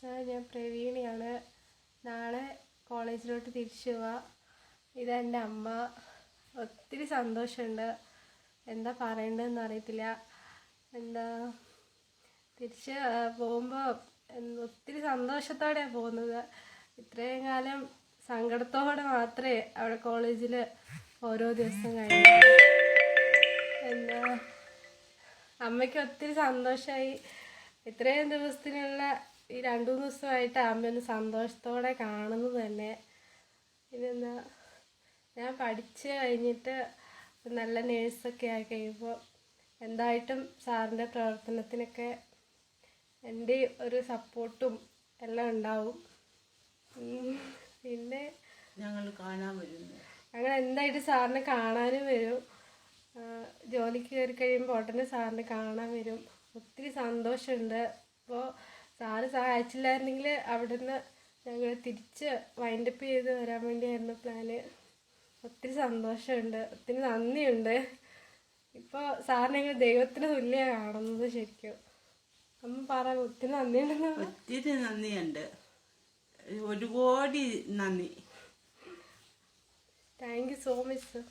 Sir ഞാൻ പ്രവീണിയാണ്. നാളെ കോളേജിലോട്ട് തിരിച്ചു പോവാ ഇതെന്റെ അമ്മ. ഒത്തിരി സന്തോഷമുണ്ട്. എന്താ പറയേണ്ടതെന്ന് അറിയത്തില്ല. എന്താ തിരിച്ച് പോകുമ്പോൾ ഒത്തിരി സന്തോഷത്തോടെയാണ് പോകുന്നത്. ഇത്രയും കാലം സങ്കടത്തോടെ മാത്രമേ അവിടെ കോളേജിൽ ഓരോ ദിവസം കഴിഞ്ഞു. എന്താ അമ്മയ്ക്ക് ഒത്തിരി സന്തോഷമായി ഇത്രയും ദിവസത്തിനുള്ള ഈ രണ്ടു മൂന്ന് ദിവസമായിട്ട് അമ്മ ഒന്ന് സന്തോഷത്തോടെ കാണുന്നത് തന്നെ. പിന്നെന്താ ഞാൻ പഠിച്ച് കഴിഞ്ഞിട്ട് നല്ല നേഴ്സൊക്കെ ആയി കഴിയുമ്പോൾ എന്തായിട്ടും സാറിന്റെ പ്രവർത്തനത്തിനൊക്കെ എന്റെ ഒരു സപ്പോർട്ടും എല്ലാം ഉണ്ടാവും. പിന്നെ ഞങ്ങൾ കാണാൻ വരുന്നു. ഞങ്ങൾ എന്തായിട്ട് സാറിനെ കാണാനും വരും. ജോലിക്ക് കയറി കഴിയുമ്പോൾ ഉടനെ സാറിനെ കാണാൻ വരും. ഒത്തിരി സന്തോഷമുണ്ട്. അപ്പോൾ സാറ് സഹായിച്ചില്ലായിരുന്നെങ്കിൽ അവിടുന്ന് ഞങ്ങൾ തിരിച്ച് വൈൻഡപ്പ് ചെയ്ത് വരാൻ വേണ്ടിയായിരുന്നു പ്ലാന് ഒത്തിരി സന്തോഷമുണ്ട് ഒത്തിരി നന്ദിയുണ്ട്. ഇപ്പോൾ സാറിനെ ഞങ്ങൾ ദൈവത്തിന് തുല്യമാണ് കാണുന്നത് ശരിക്കും. അമ്മ പറ ഒത്തിരി നന്ദിയുണ്ടെന്ന് ഒത്തിരി നന്ദിയുണ്ട്. ഒരു കോടി നന്ദി. Thank you so much sir